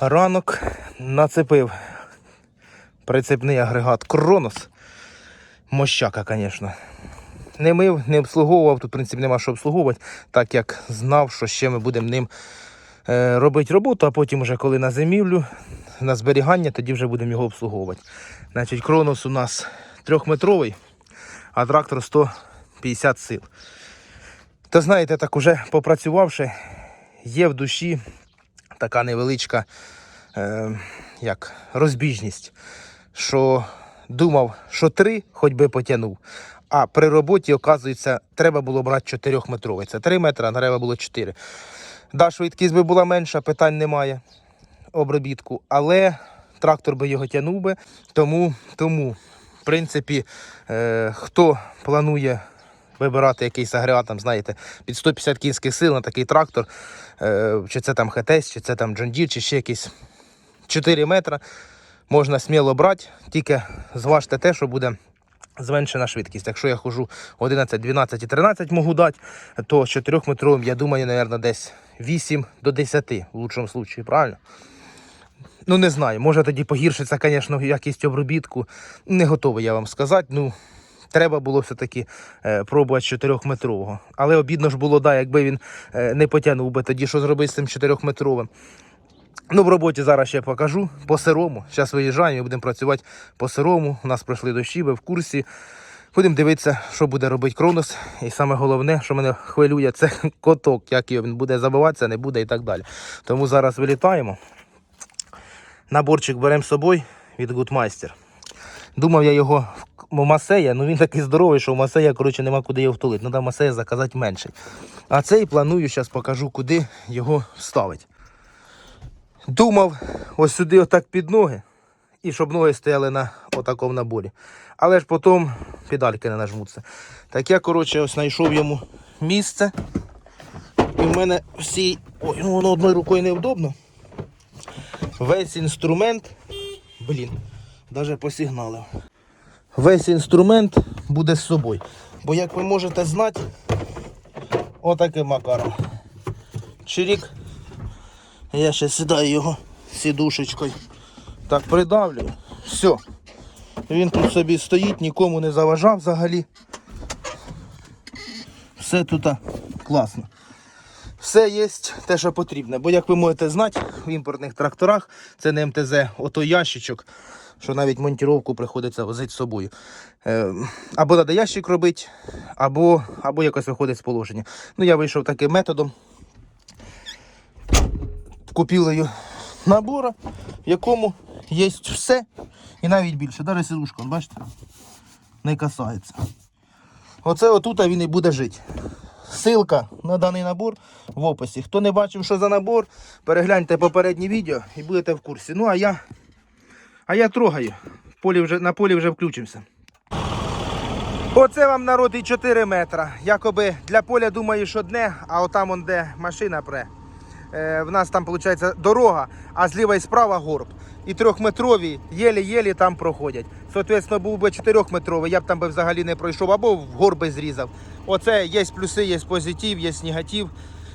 Ранок нацепив прицепний агрегат Кронос. Мощака, звісно. Не мив, не обслуговував, тут, в принципі, нема що обслуговувати, так як знав, що ще ми будемо ним е, робити роботу, а потім, вже коли на зимівлю, на зберігання, тоді вже будемо його обслуговувати. Значить, Кронос у нас трьохметровий, а трактор 150 сил. То знаєте, так уже попрацювавши, є в душі така невеличка е, як, розбіжність, що думав, що три хоч би потягнув. А при роботі, оказується, треба було брати 4-метровий. Це 3 метри, а треба було 4. Да, швидкість би була менша, питань немає обробітку, але трактор би його тягнув би. Тому, тому в принципі, е, хто планує вибирати якийсь агрегат, там, знаєте, під 150 кінських сил на такий трактор, е, чи це там ХТС, чи це там John чи ще якийсь 4 метри, можна сміло брати, тільки зважте те, що буде зменшена швидкість. Якщо я хожу 11, 12 і 13 можу дати, то з 4 метровим, я думаю, мабуть, десь 8 до 10 в лучшому випадку, правильно? Ну, не знаю, може тоді погіршиться, звісно, якість обробітку. Не готовий я вам сказати. Ну, треба було все-таки е, пробувати з 4-метрового. Але обідно ж було, да, якби він е, не потягнув би тоді, що зробити з цим 4-метровим. Ну, в роботі зараз ще покажу по сирому. Зараз виїжджаємо і будемо працювати по сирому. У нас пройшли дощі, ви в курсі. Будемо дивитися, що буде робити Кронос. І саме головне, що мене хвилює, це коток, як він буде забиватися, не буде і так далі. Тому зараз вилітаємо. Наборчик беремо з собою від Гудмайстер. Думав я його Масея, ну він такий здоровий, що в Масея, коротше, нема куди його втулити. Ну, там Масея заказати менший. А цей планую, зараз покажу, куди його вставити. Думав ось сюди отак під ноги. І щоб ноги стояли на отакому наборі. Але ж потім педальки не нажмуться. Так я, коротше, ось знайшов йому місце. І в мене всі. Ой, ну воно одною рукою невдобно. Весь інструмент. Блін, навіть посигналив. Весь інструмент буде з собою. Бо як ви можете знати, отаким макаром. Чирік. Я ще сідаю його сідушечкою. Так придавлюю. Все. Він тут собі стоїть, нікому не заважав взагалі. Все тут класно. Все є те, що потрібно. Бо, як ви можете знати, в імпортних тракторах це не МТЗ, ото ящичок, що навіть монтіровку приходиться возити з собою. Е, або треба ящик робити, або, або якось виходить з положення. Ну, я вийшов таким методом. Купили набора, в якому є все і навіть більше. Навіть сидушка, бачите, не касається. Оце отут він і буде жити. Ссылка на даний набор в описі. Хто не бачив, що за набор, перегляньте попереднє відео і будете в курсі. Ну а я, а я трогаю. Полі вже, на полі вже включимося. Оце вам народ і 4 метра. Якоби для поля думаєш одне, а отам де машина пре. Е, в нас там виходить дорога, а зліва і справа горб. І трьохметрові єлі-єлі там проходять. Соответственно, був би чотирьохметровий, я б там би взагалі не пройшов, або в горби зрізав. Оце є плюси, є позитив, є негатив,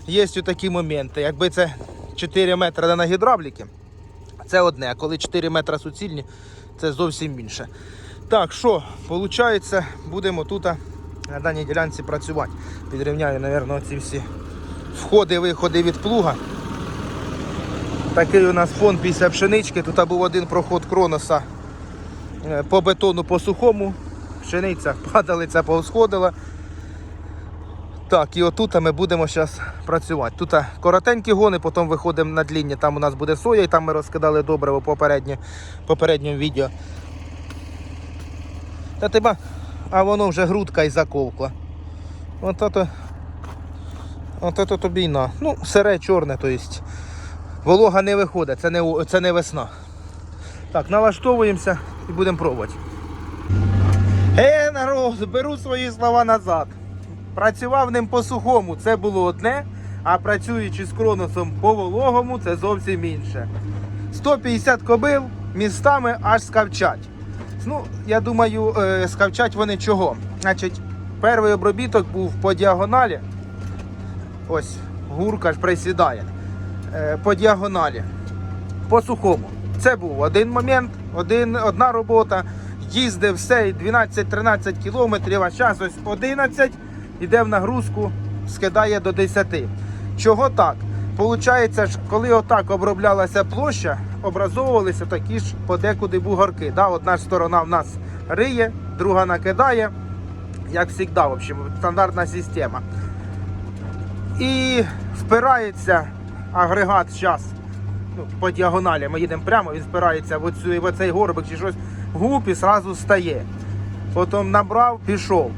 є такі моменти. Якби це 4 метри на гідравліки, це одне, а коли 4 метри суцільні, це зовсім інше. Так, що, виходить, будемо тут на даній ділянці працювати. Підрівняю, мабуть, ці всі входи, виходи від плуга. Такий у нас фон після пшенички. Тут був один проход кроноса е, по бетону по сухому. Пшениця падалиця повсходила. Так, і отут ми будемо зараз працювати. Тут коротенькі гони, потім виходимо на длінні. Там у нас буде соя, і там ми розкидали добриво попереднє, попередньому відео. Та тебе, а воно вже грудка і заковкла. От от тобі й на. Ну, сире чорне, то есть. Волога не виходить, це не, це не весна. Так, налаштовуємося і будемо пробувати. Е, народ, беру свої слова назад. Працював ним по сухому, це було одне, а працюючи з кроносом по вологому, це зовсім інше. 150 кобил містами аж скавчать. Ну, я думаю, е, скавчать вони чого? Значить, перший обробіток був по діагоналі. Ось, гурка ж присідає. Е, по діагоналі. по сухому. Це був один момент, один, одна робота. Їздив все 12-13 кілометрів, а зараз ось 11, іде в нагрузку, скидає до 10. Чого так? Получається, коли отак оброблялася площа, образовувалися такі ж подекуди бугорки. Да? Одна ж сторона в нас риє, друга накидає, як завжди, в общем, стандартна система. І впирається агрегат зараз ну, по діагоналі. Ми їдемо прямо, він впирається в, оцю, в оцей горбик чи щось гуп і зразу стає. Потім набрав, пішов.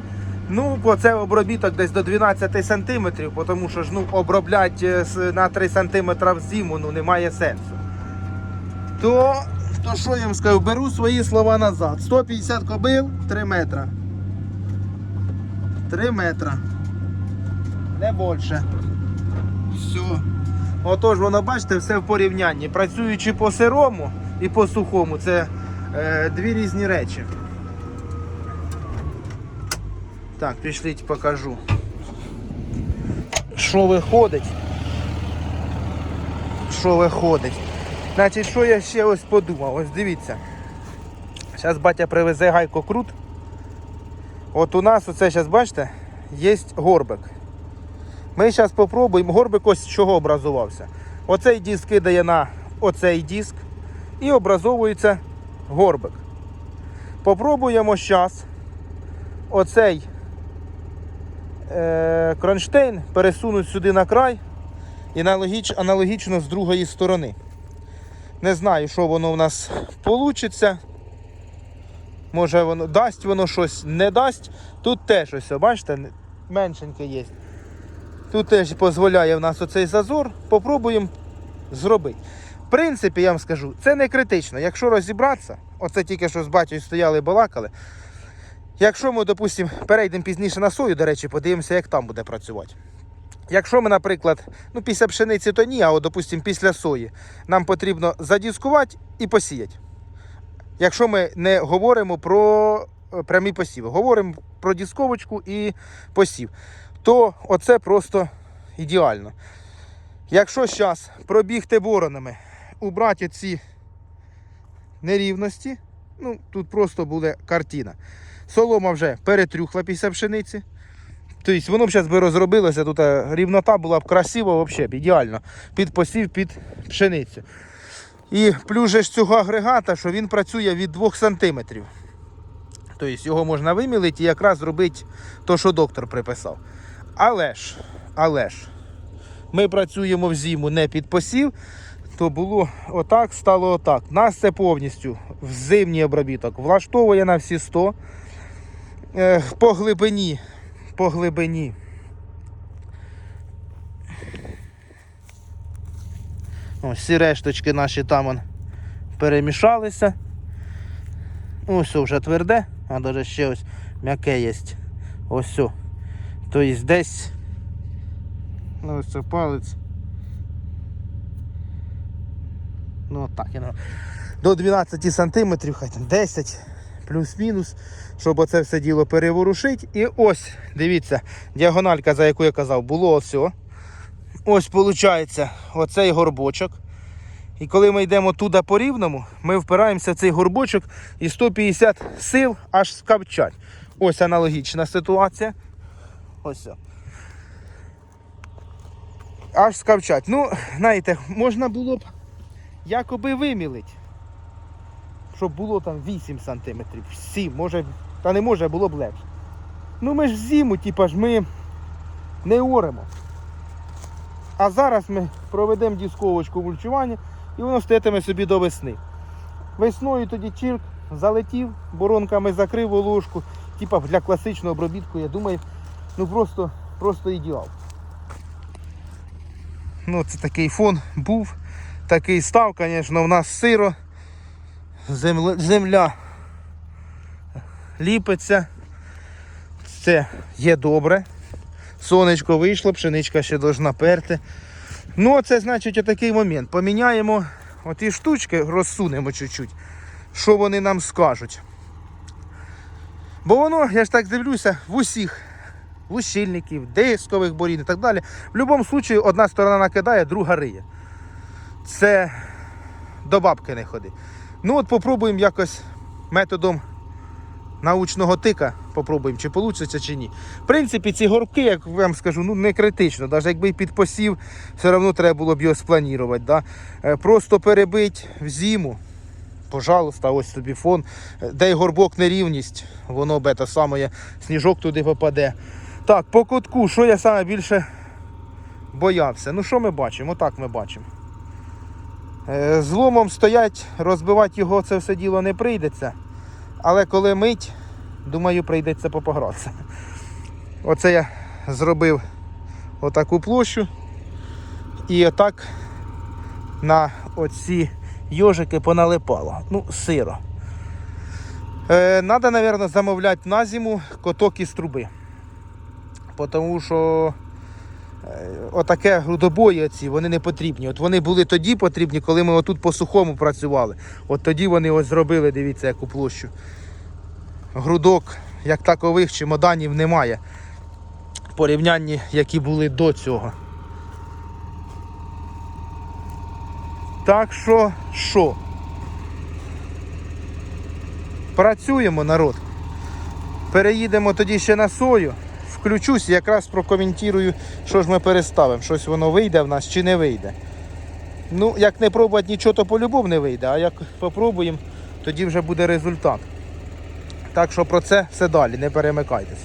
Ну, бо це обробіток десь до 12 сантиметрів, тому що ж ну, обробляти на 3 сантиметра в зиму ну, немає сенсу. То, то що я вам скажу, беру свої слова назад. 150 кобил, 3 метра. 3 метра. Не більше. Все. Отож, воно бачите, все в порівнянні. Працюючи по сирому і по сухому, це е, дві різні речі. Так, пішліть покажу. Що виходить? Що виходить? Значить, що я ще ось подумав? Ось дивіться. Зараз батя привезе гайко крут. От у нас оце зараз, бачите, є горбик. Ми зараз спробуємо, горбик ось чого образувався. Оцей диск кидає на оцей диск і образовується горбик. Попробуємо зараз оцей е, кронштейн пересунути сюди на край і аналогіч, аналогічно з другої сторони. Не знаю, що воно в нас вийде. Може воно дасть воно щось, не дасть. Тут теж ось, бачите, меншеньке є. Тут теж дозволяє в нас оцей зазор. Попробуємо зробити. В принципі, я вам скажу, це не критично. Якщо розібратися, оце тільки що з батьком стояли і балакали. Якщо ми, допустимо, перейдемо пізніше на сою, до речі, подивимося, як там буде працювати. Якщо ми, наприклад, ну після пшениці, то ні, а от, допустимо, після сої, нам потрібно задіскувати і посіяти. Якщо ми не говоримо про е, прямі посіви, говоримо про дісковочку і посів, то оце просто ідеально. Якщо зараз пробігти боронами, убрати ці нерівності, ну тут просто буде картина. Солома вже перетрюхла після пшениці. Тобто воно б зараз би розробилося, тут е, рівнота була б красиво, взагалі, ідеально. Під посів, під пшеницю. І плюс же цього агрегата, що він працює від 2 см. Тобто його можна вимілити і якраз зробити те, що доктор приписав. Але ж, але ж, ми працюємо в зиму не під посів, то було отак, стало отак. Нас це повністю в зимній обробіток влаштовує на всі 100. Е, по глибині, по глибині. Ось всі решточки наші там он, перемішалися. Ось все вже тверде, а навіть ще ось м'яке є. Ось все. Тобто десь. Ну ось це палець. Ну так, я. До 12 сантиметрів, хай там 10 плюс-мінус, щоб оце все діло переворушити. І ось, дивіться, діагональка, за яку я казав, було ось. Ось виходить оцей горбочок. І коли ми йдемо туди по рівному, ми впираємося в цей горбочок і 150 сил аж скапчать. Ось аналогічна ситуація. Ось. Аж скавчать. Ну, знаєте, можна було б якоби вимілити. Щоб було там 8 сантиметрів, 7, може, та не може, було б легше. Ну ми ж зиму, типа ж ми не оремо. А зараз ми проведемо дісковочку вульчування і воно стоятиме собі до весни. Весною тоді чирк залетів, боронками закрив волошку. Типа для класичного обробітку, я думаю, ну просто, просто ідеал. Ну, це такий фон був, такий став, звісно, в нас сиро. Земля, земля ліпиться. Це є добре. Сонечко вийшло, пшеничка ще должна перти. Ну, це значить отакий момент. Поміняємо оті штучки, розсунемо чуть-чуть, що вони нам скажуть. Бо воно, я ж так дивлюся, в усіх лущильників, дискових борін і так далі. В будь-якому випадку одна сторона накидає, друга риє. Це до бабки не ходи. Ну от попробуємо якось методом научного тика, попробуємо, чи вийде, чи ні. В принципі, ці горбки, як я вам скажу, ну не критично. Навіть якби і під посів, все одно треба було б його спланувати. Да? Е, Просто перебить в зиму. Пожалуйста, ось тобі фон. Де й горбок нерівність, воно бета саме, сніжок туди попаде. Так, по кутку, що я саме більше боявся? Ну що ми бачимо? Отак ми бачимо. Е, Зломом стоять, розбивати його це все діло не прийдеться. Але коли мить, думаю, прийдеться попогратися. Оце я зробив отаку площу. І отак на оці йожики поналипало. Ну, сиро. Е, Надо, мабуть, замовляти на зиму коток із труби. Тому що е, отаке грудобої оці, вони не потрібні. От вони були тоді потрібні, коли ми отут по сухому працювали. От тоді вони ось зробили, дивіться, яку площу. Грудок, як такових чемоданів немає. В порівнянні, які були до цього. Так що, що? Працюємо, народ. Переїдемо тоді ще на сою. Включусь і якраз прокоментую, що ж ми переставимо. Щось воно вийде в нас чи не вийде. Ну, як не пробувати нічого, то по-любому не вийде, а як попробуємо, тоді вже буде результат. Так що про це все далі, не перемикайтесь.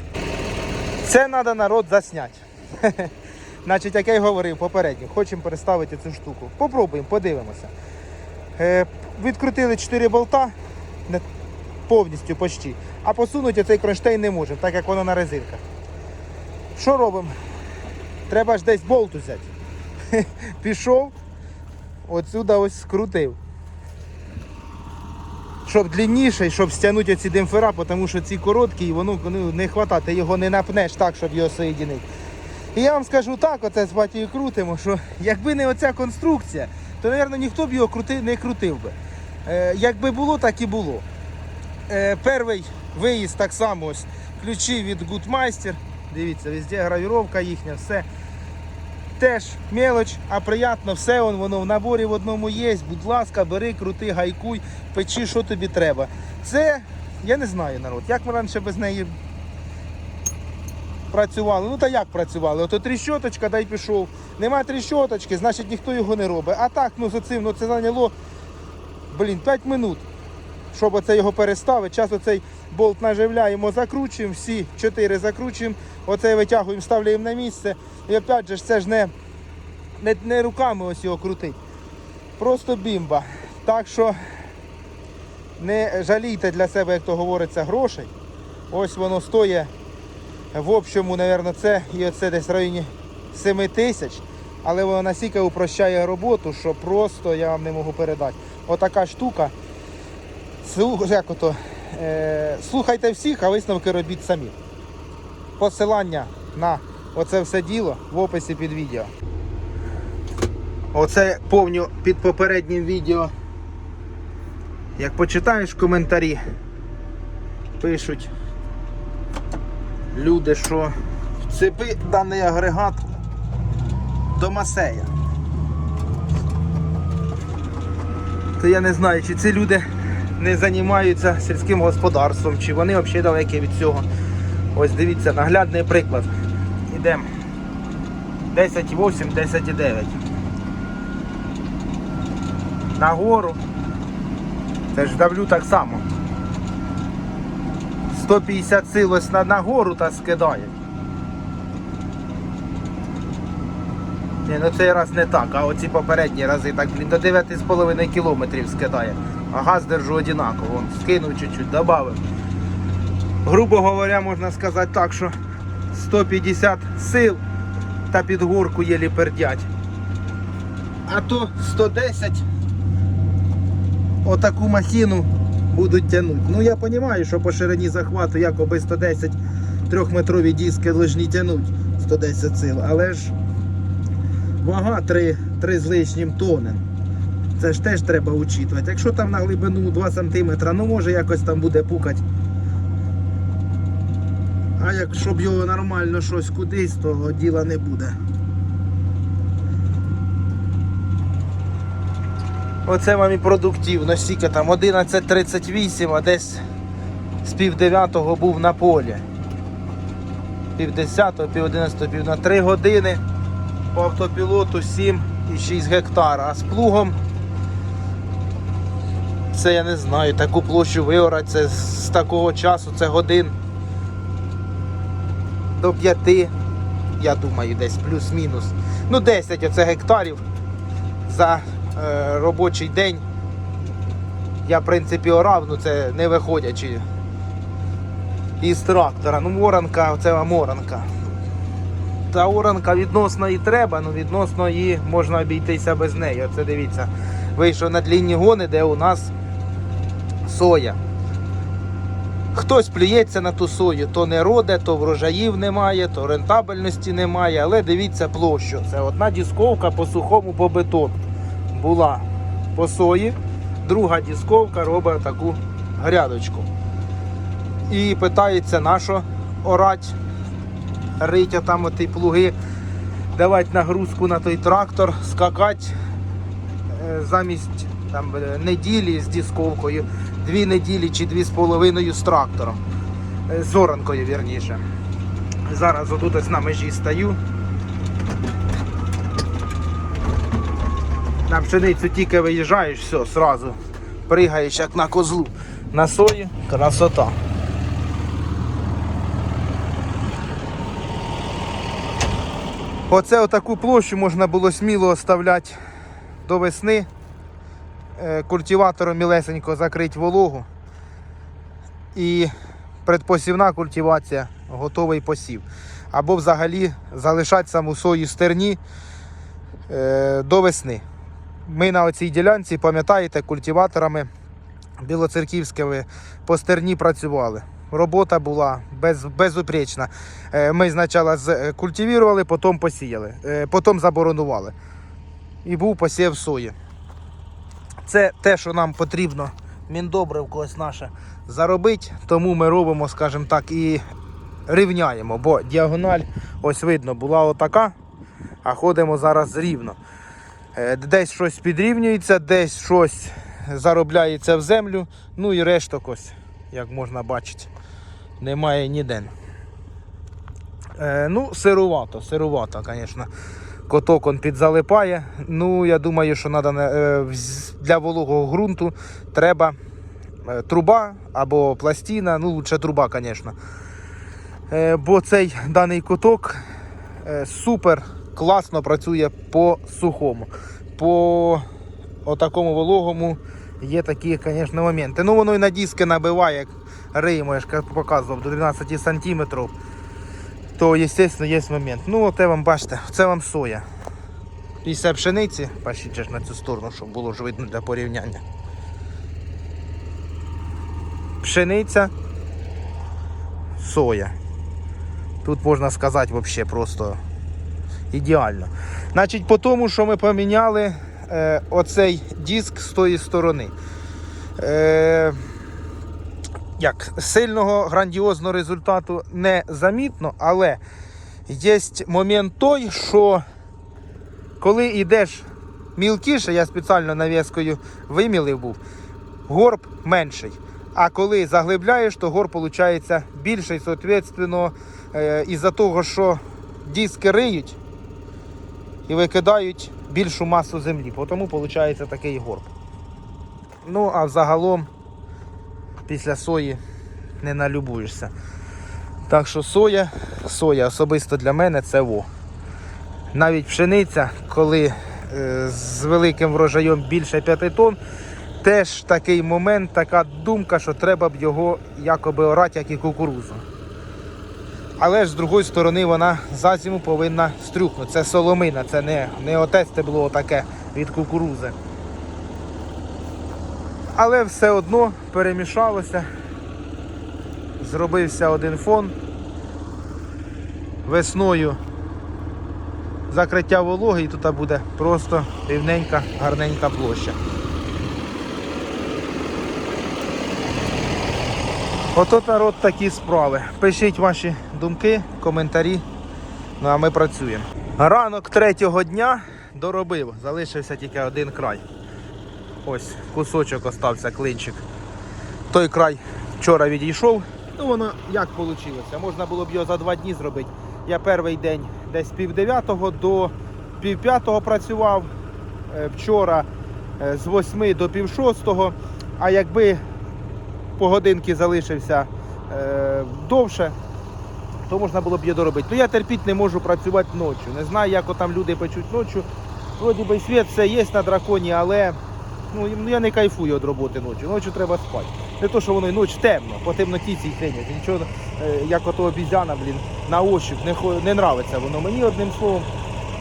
Це треба народ засняти. Значить, як я й говорив попередньо, хочемо переставити цю штуку. Попробуємо, подивимося. Е, відкрутили 4 болта повністю почти, а посунути цей кронштейн не можемо, так як воно на резинках. Що робимо? Треба ж десь болт взяти. Пішов, отсюди ось скрутив. Щоб длинніше, щоб стягнути ці демпфера, тому що ці короткі, і воно ну, не вистачає, його не напнеш так, щоб його соєдинити. І я вам скажу так, оце з батькою крутимо, що якби не оця конструкція, то, мабуть, ніхто б його крути, не крутив би. Е, якби було, так і було. Е, перший виїзд так само ось ключі від Goodmeister. Дивіться, везде гравіровка їхня, все. Теж мелоч, а приємно, все он, воно в наборі в одному є. Будь ласка, бери, крути, гайкуй, печи, що тобі треба. Це, я не знаю, народ, як ми раніше без неї працювали. Ну та як працювали? Ото тріщоточка, дай пішов. Нема тріщоточки, значить ніхто його не робить. А так, ну за цим, ну це зайняло, блін, 5 минут. Щоб оце його переставити. Час оцей болт наживляємо, закручуємо, всі 4 закручуємо, оцей витягуємо, ставляємо на місце. І опять же це ж не, не, не руками ось його крутить. Просто бімба. Так що не жалійте для себе, як то говориться, грошей. Ось воно стоїть в общому, мабуть, це і оце десь в районі 7 тисяч. Але воно настільки упрощає роботу, що просто я вам не можу передати. Отака штука. Як ото, слухайте всіх, а висновки робіть самі. Посилання на оце все діло в описі під відео. Оце повню під попереднім відео. Як почитаєш коментарі, пишуть люди, що вцепи даний агрегат до масея. То я не знаю, чи ці люди не займаються сільським господарством, чи вони взагалі далекі від цього. Ось дивіться, наглядний приклад. Ідемо. 10,8, 10,9. Нагору. Це ж давлю так само. 150 сил ось на нагору та скидає. Ні, ну цей раз не так, а оці попередні рази так, блін, до 9,5 кілометрів скидає. А газ держу одинаково. Вон, скинув чуть-чуть, додав. Грубо говоря, можна сказати так, що 150 сил та під горку єлі пердять. А то 110 отаку махіну будуть тягнути. Ну я розумію, що по ширині захвату якоби 110 трьохметрові диски повинні тягнути 110 сил, але ж вага 3, 3 з лишнім тонен. Це ж теж треба учитувати. Якщо там на глибину 2 см, ну може якось там буде пукати. А якщо б його нормально щось кудись, то діла не буде. Оце вам і продуктивно, стільки там 11.38, а десь з пів дев'ятого був на полі. Пів десятого, пів одинадцятого, пів на 3 години. По автопілоту 7 і 6 гектар. А з плугом це я не знаю, таку площу виорати, це з такого часу, це годин до 5, я думаю, десь плюс-мінус. Ну 10 оце гектарів за е, робочий день. Я, в принципі, орав, ну це не виходячи із трактора. Ну, оранка, це вам оранка. Та оранка відносно і треба, ну відносно її можна обійтися без неї. Оце дивіться. Вийшов на длінні гони, де у нас соя. Хтось плюється на ту сою, то не роде, то врожаїв немає, то рентабельності немає. Але дивіться площу. Це одна дісковка по сухому по бетону була по сої, друга дісковка робить таку грядочку. І питається, на орать, рить там оті плуги, давати нагрузку на той трактор, скакати е, замість там, е, неділі з дісковкою, дві неділі чи дві з половиною з трактором. Е, З оранкою, вірніше. Зараз отут ось на межі стою. На пшеницю тільки виїжджаєш, все, сразу пригаєш як на козлу. На сої красота. Оце отаку площу можна було сміло оставляти до весни. Е, Культиватором мілесенько закрити вологу. І предпосівна культивація, готовий посів. Або взагалі залишати саму сою стерні е, до весни. Ми на оцій ділянці, пам'ятаєте, культиваторами білоцерківськими по стерні працювали. Робота була без, безупречна. Е, Ми спочатку культивували, потім посіяли, потім заборонували. І був посів сої. Це те, що нам потрібно, міндобре в когось наше заробити, тому ми робимо, скажімо так, і рівняємо, бо діагональ, ось видно, була отака, а ходимо зараз рівно. Е, Десь щось підрівнюється, десь щось заробляється в землю, ну і решток ось, як можна бачити, немає ніде. Е, ну, сирувато, сирувато, звісно. Коток он підзалипає. Ну, я думаю, що е, для вологого ґрунту треба е, труба або пластина, ну, лучше труба, звісно. Е, бо цей даний куток е, супер класно працює по сухому. По отакому вологому є такі, звісно, моменти. Ну воно і на диски набиває, як риємо, я ж показував, до 12 сантиметрів. То, звісно, є момент. Ну, оте вам бачите, це вам соя. Після пшениці, ж на цю сторону, щоб було ж видно для порівняння. Пшениця, соя. Тут можна сказати взагалі просто ідеально. Значить, по тому, що ми поміняли е, оцей диск з тої сторони. Е, як сильного грандіозного результату не замітно, але є момент той, що коли йдеш мілкіше, я спеціально навіскою вимілив був, горб менший. А коли заглибляєш, то горб виходить більший, соответственно, е, із-за того, що диски риють і викидають більшу масу землі. Тому виходить такий горб. Ну, а взагалом після сої не налюбуєшся. Так що соя, соя особисто для мене це во. Навіть пшениця, коли е, з великим врожаєм більше 5 тонн, теж такий момент, така думка, що треба б його якоби орати, як і кукурузу. Але ж з другої сторони вона за зиму повинна стрюкнути. Це соломина, це не, не оте стебло таке від кукурузи. Але все одно перемішалося. Зробився один фон. Весною закриття вологи і тут буде просто рівненька, гарненька площа. Ото народ такі справи. Пишіть ваші думки, коментарі. Ну а ми працюємо. Ранок третього дня доробив, залишився тільки один край. Ось кусочок остався, клинчик. Той край вчора відійшов. Ну воно як вийшло? Можна було б його за два дні зробити. Я перший день десь пів дев'ятого до пів п'ятого працював. Е, Вчора е, з восьми до пів шостого. А якби по годинки залишився е, довше, то можна було б її доробити. Ну я терпіти не можу працювати ночі. Не знаю, як там люди печуть ночі. Вроді би світ все є на драконі, але ну, ну, я не кайфую від роботи ночі. Ночі треба спати. Не то, що воно і ніч темно, по темноті цій хрені. Нічого, е, як ото обізяна, блін, на ощуп, не, не нравиться воно мені одним словом.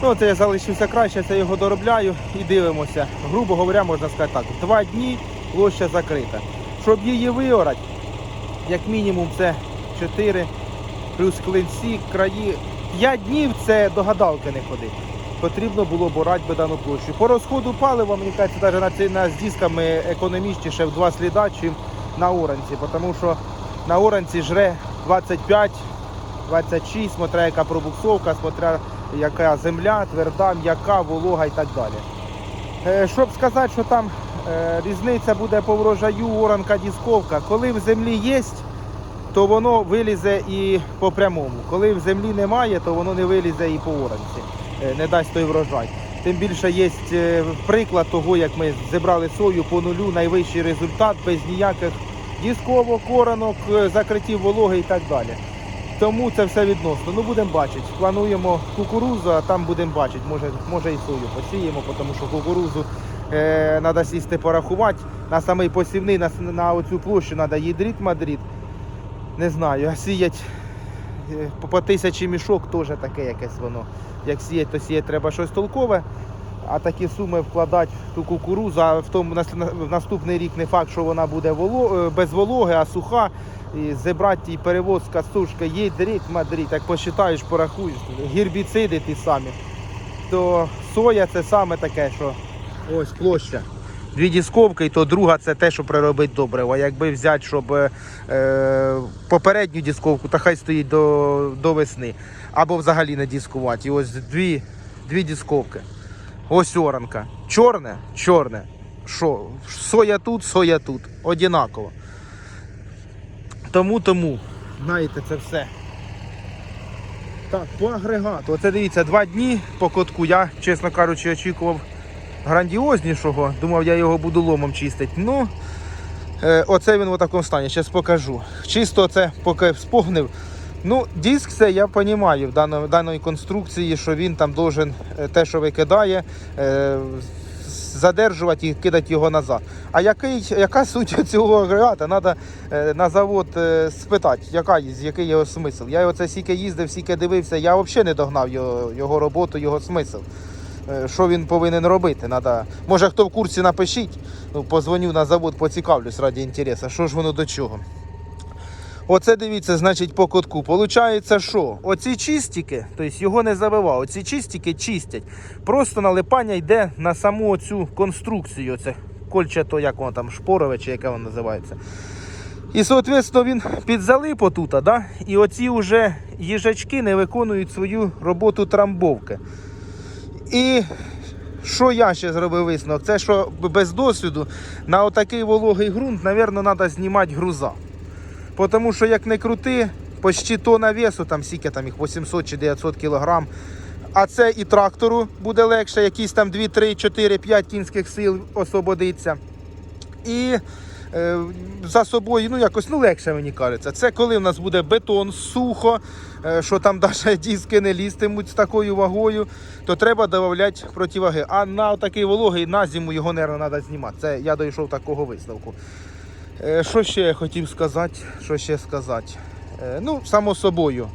Ну, це я залишився краще, це його доробляю і дивимося. Грубо говоря, можна сказати так, два дні площа закрита. Щоб її виорати, як мінімум це 4 плюс клинці, краї. 5 днів це до гадалки не ходить. Потрібно було борати би дану площу. По розходу палива, мені кажеться, навіть на, ці- на з дисками економічніше в два сліда, чим на оранці. Тому що на оранці жре 25, 26, смотря яка пробуксовка, смотря яка земля, тверда, м'яка, волога і так далі. Е, Щоб сказати, що там е, різниця буде по врожаю, оранка, дісковка, коли в землі є, то воно вилізе і по прямому. Коли в землі немає, то воно не вилізе і по оранці, не дасть той врожай. Тим більше є е, приклад того, як ми зібрали сою по нулю, найвищий результат без ніяких дісковок, оранок, е, закриттів вологи і так далі. Тому це все відносно. Ну будемо бачити. Плануємо кукурузу, а там будемо бачити. Може, може і сою посіємо, тому що кукурузу е, треба сісти порахувати. На самий посівний, на, на оцю площу треба їдріт мадріт. Не знаю, а сіять е, по, тисячі мішок теж таке якесь воно. Як сіять, то сіять треба щось толкове. А такі суми вкладати в ту кукурузу, а в тому в наступний рік не факт, що вона буде воло, е, без вологи, а суха. І зібрати і перевозка сушка, є дріт, мадріт, як посчитаєш, порахуєш, гербіциди ті самі. То соя це саме таке, що ось площа. Дві дісковки, і то друга це те, що приробить добриво. Якби взяти, щоб е, е, попередню дісковку, то хай стоїть до, до весни. Або взагалі не дискувати. І ось дві, дві дісковки. Ось оранка. Чорне, чорне. Що? Соя тут, соя тут. Одинаково. Тому, тому, знаєте, це все. Так, по агрегату. Оце дивіться, два дні по котку. Я, чесно кажучи, очікував грандіознішого. Думав, я його буду ломом чистити. Ну, е, оце він в такому стані. Зараз покажу. Чисто це поки спогнив. Ну, диск це я розумію в даної, даної конструкції, що він там должен е, те, що викидає, е, задержувати і кидати його назад. А який, яка суть цього агрегата? Треба на завод спитати, яка, який його смисл. Я оце сіки їздив, сіки дивився, я взагалі не догнав його, його роботу, його смисл. Е, Що він повинен робити? Надо... Може хто в курсі напишіть, ну, позвоню на завод, поцікавлюсь раді інтересу, що ж воно до чого. Оце дивіться, значить, по кутку. Получається, що оці чистики, тобто його не забивав, оці чистики чистять. Просто налипання йде на саму оцю конструкцію. Це кольчато, як воно там, шпорове чи яке воно називається. І, соответственно, він підзалип отут, да? і оці вже їжачки не виконують свою роботу трамбовки. І що я ще зробив висновок? Це що без досвіду на отакий вологий ґрунт, мабуть, треба знімати груза. Тому що як не крути, почти тонна весу, там скільки там їх 800 чи 900 кілограм. А це і трактору буде легше, якісь там 2, 3, 4, 5 кінських сил освободиться. І за собою, ну якось ну легше мені кажеться. Це коли в нас буде бетон, сухо, е, що там навіть диски не лізтимуть з такою вагою, то треба додавати противаги. А на такий вологий на зиму його, мабуть, треба знімати. Це я дійшов такого висновку. Е, Що ще я хотів сказати? Що ще сказати? Е, Ну, само собою.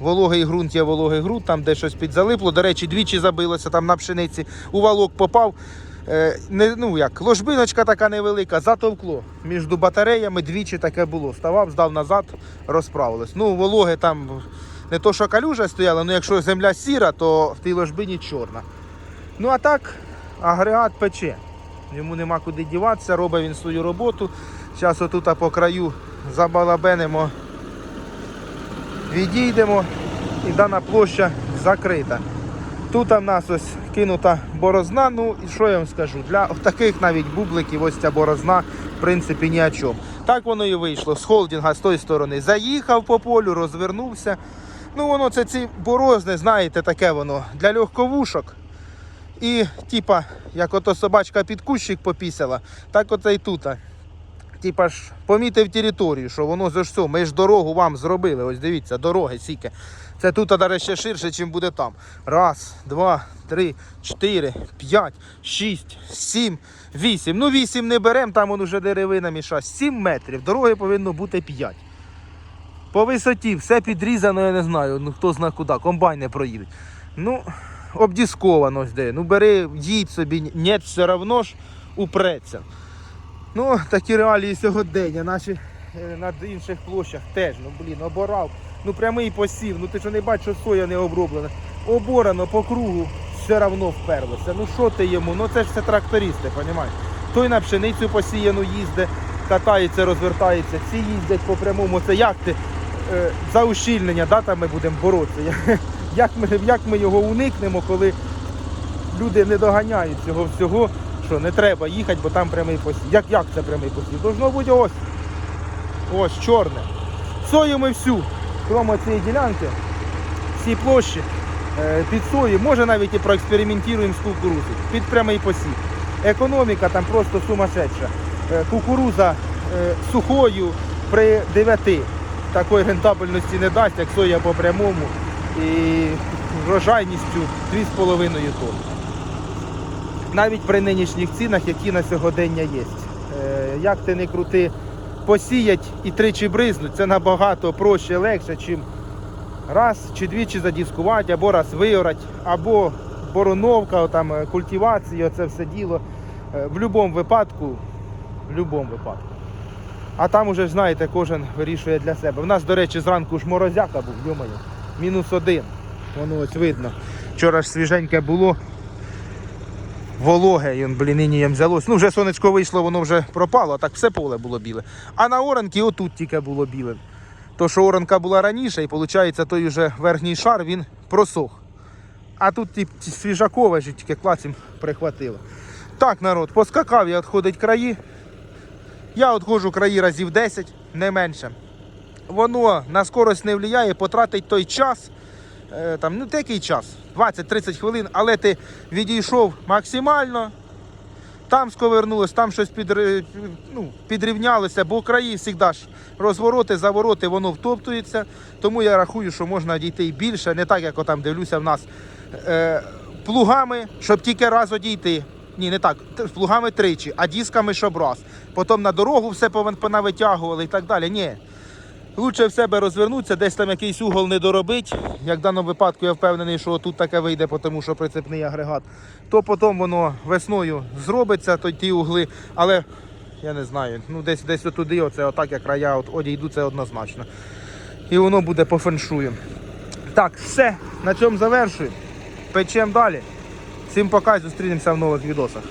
Вологий ґрунт є вологий ґрунт, там де щось підзалипло. До речі, двічі забилося там на пшениці, у валок попав. Е, не, ну як, ложбиночка така невелика, затовкло. Між батареями двічі таке було. Ставав, здав назад, розправилось. Ну, вологе там не то, що калюжа стояла, ну якщо земля сіра, то в тій ложбині чорна. Ну а так, агрегат пече. Йому нема куди діватися, робить він свою роботу. Зараз отут по краю забалабенимо, відійдемо і дана площа закрита. Тут в нас ось кинута борозна. Ну і що я вам скажу? Для таких навіть бубликів ось ця борозна, в принципі, ні о чому. Так воно і вийшло. З холдинга з тої сторони заїхав по полю, розвернувся. Ну, воно це ці борозни, знаєте, таке воно для легковушок. І, типа, як ото собачка під кущик попісила, так оце і тут. Типа ж помітив територію, що воно за все. Ми ж дорогу вам зробили. Ось дивіться, дороги сіки. Це тут даже ще ширше, ніж буде там. Раз, два, три, чотири, п'ять, шість, сім, вісім. Ну, вісім не беремо, там воно вже деревина міша. Сім метрів. Дороги повинно бути п'ять. По висоті все підрізано, я не знаю, ну хто зна куди, комбайн не проїде. Ну, обдісковано де. Ну бери, їдь собі, ні, все одно ж упреться. Ну, такі реалії сьогодення. Наші на інших площах теж, ну блін, оборав. Ну прямий посів, ну ти що не бачиш, що соя не оброблена. Оборано по кругу, все одно вперлося. Ну що ти йому? Ну це ж все трактористи, розумієш? Той на пшеницю посіяну їздить, катається, розвертається, ці їздять по прямому. Це як ти е, за ущільнення, да, там ми будемо боротися. Як ми, як ми його уникнемо, коли люди не доганяють цього всього, що не треба їхати, бо там прямий посів. Як, як це прямий посів? Должно бути ось. Ось, чорне. Сою всю, крім цієї ділянки, всі площі е, під сої, може навіть і проекспериментуємо з кукурузи, під прямий посів. Економіка там просто сумасшедша. Е, Кукуруза е, сухою при 9 такої рентабельності не дасть, як соя по прямому і врожайністю 2,5 тонн. Навіть при нинішніх цінах, які на сьогодення є. Як ти не крути, посіять і тричі бризнуть, це набагато проще, легше, чим раз чи двічі задіскувати, або раз виорати, або бороновка, там, е, культивація, це все діло. Е, В будь-якому випадку, в будь-якому випадку. А там уже знаєте, кожен вирішує для себе. У нас, до речі, зранку ж морозяка був, думаю, мінус один. Воно ось видно. Вчора ж свіженьке було. Вологе, і блін, інієм взялось. Ну, вже сонечко вийшло, воно вже пропало, а так все поле було біле. А на оранки отут тільки було біле. То, що оранка була раніше, і виходить, той вже верхній шар він просох. А тут ті, свіжакове ж тільки клацім прихватило. Так, народ, поскакав я відходить краї. Я відходжу краї разів 10, не менше. Воно на скорость не впливає, потратить той час. Е, Там, ну, такий час, 20-30 хвилин, але ти відійшов максимально. Там сковернулось, там щось підри- ну, підрівнялося, бо краї завжди ж розвороти, завороти, воно втоптується. Тому я рахую, що можна дійти і більше, не так, як отам дивлюся в нас е, плугами, щоб тільки раз одійти. Ні, не так. Плугами тричі, а дисками щоб раз. Потім на дорогу все понавитягували і так далі. Ні. Лучше в себе розвернутися, десь там якийсь угол не доробить. Як в даному випадку я впевнений, що тут таке вийде, тому що прицепний агрегат. То потім воно весною зробиться, то ті угли. Але я не знаю, ну десь десь отуди, оце отак, як края от одійду, це однозначно. І воно буде по феншую. Так, все, на цьому завершую. Печемо далі. Всім пока, зустрінемося в нових відосах.